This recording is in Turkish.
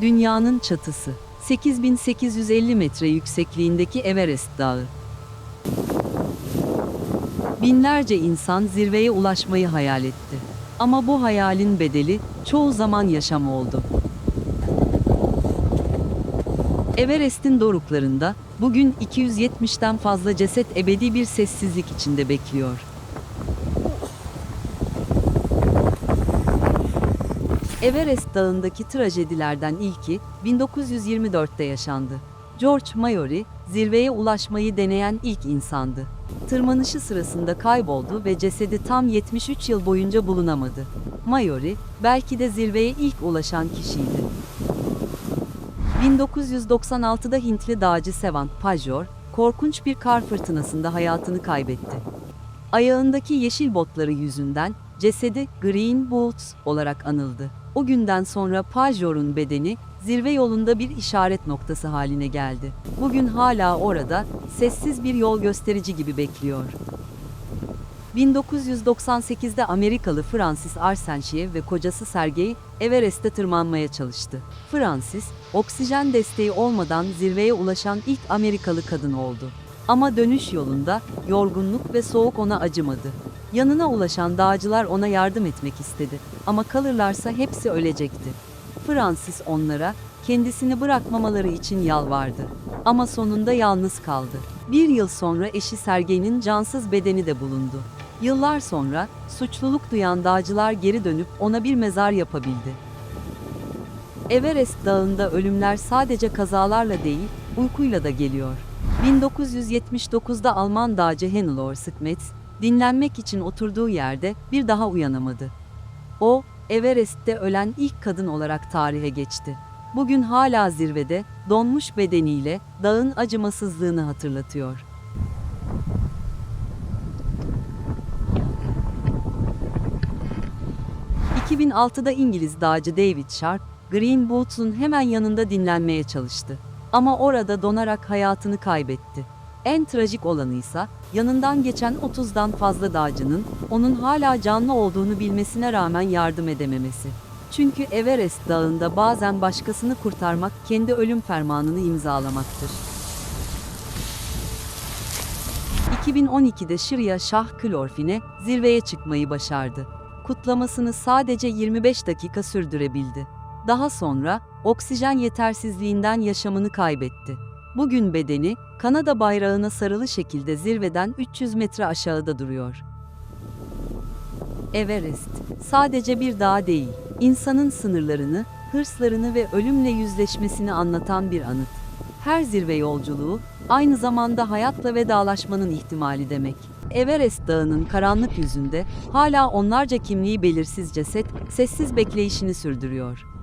Dünyanın çatısı. 8850 metre yüksekliğindeki Everest Dağı. Binlerce insan zirveye ulaşmayı hayal etti. Ama bu hayalin bedeli çoğu zaman yaşam oldu. Everest'in doruklarında bugün 270'ten fazla ceset ebedi bir sessizlik içinde bekliyor. Everest Dağı'ndaki trajedilerden ilki 1924'te yaşandı. George Mayori, zirveye ulaşmayı deneyen ilk insandı. Tırmanışı sırasında kayboldu ve cesedi tam 73 yıl boyunca bulunamadı. Mayori, belki de zirveye ilk ulaşan kişiydi. 1996'da Hintli dağcı Sevant Pajor, korkunç bir kar fırtınasında hayatını kaybetti. Ayağındaki yeşil botları yüzünden cesedi Green Boots olarak anıldı. O günden sonra Pajor'un bedeni zirve yolunda bir işaret noktası haline geldi. Bugün hala orada sessiz bir yol gösterici gibi bekliyor. 1998'de Amerikalı Francis Arsenşiev ve kocası Sergey Everest'e tırmanmaya çalıştı. Francis, oksijen desteği olmadan zirveye ulaşan ilk Amerikalı kadın oldu. Ama dönüş yolunda yorgunluk ve soğuk ona acımadı. Yanına ulaşan dağcılar ona yardım etmek istedi ama kalırlarsa hepsi ölecekti. Francis onlara kendisini bırakmamaları için yalvardı. Ama sonunda yalnız kaldı. Bir yıl sonra eşi Sergey'nin cansız bedeni de bulundu. Yıllar sonra suçluluk duyan dağcılar geri dönüp ona bir mezar yapabildi. Everest Dağı'nda ölümler sadece kazalarla değil, uykuyla da geliyor. 1979'da Alman dağcı Hannelore Schmitz, dinlenmek için oturduğu yerde bir daha uyanamadı. O, Everest'te ölen ilk kadın olarak tarihe geçti. Bugün hala zirvede, donmuş bedeniyle dağın acımasızlığını hatırlatıyor. ...2006'da İngiliz dağcı David Sharp, Green Boots'un hemen yanında dinlenmeye çalıştı. Ama orada donarak hayatını kaybetti. En trajik olanı ise yanından geçen 30'dan fazla dağcının onun hala canlı olduğunu bilmesine rağmen yardım edememesi. Çünkü Everest dağında bazen başkasını kurtarmak kendi ölüm fermanını imzalamaktır. 2012'de Şırya Şah Klorfine zirveye çıkmayı başardı. Kutlamasını sadece 25 dakika sürdürebildi. Daha sonra oksijen yetersizliğinden yaşamını kaybetti. Bugün bedeni Kanada bayrağına sarılı şekilde zirveden 300 metre aşağıda duruyor. Everest sadece bir dağ değil, insanın sınırlarını, hırslarını ve ölümle yüzleşmesini anlatan bir anıt. Her zirve yolculuğu aynı zamanda hayatla vedalaşmanın ihtimali demek. Everest Dağı'nın karanlık yüzünde hala onlarca kimliği belirsiz ceset sessiz bekleyişini sürdürüyor.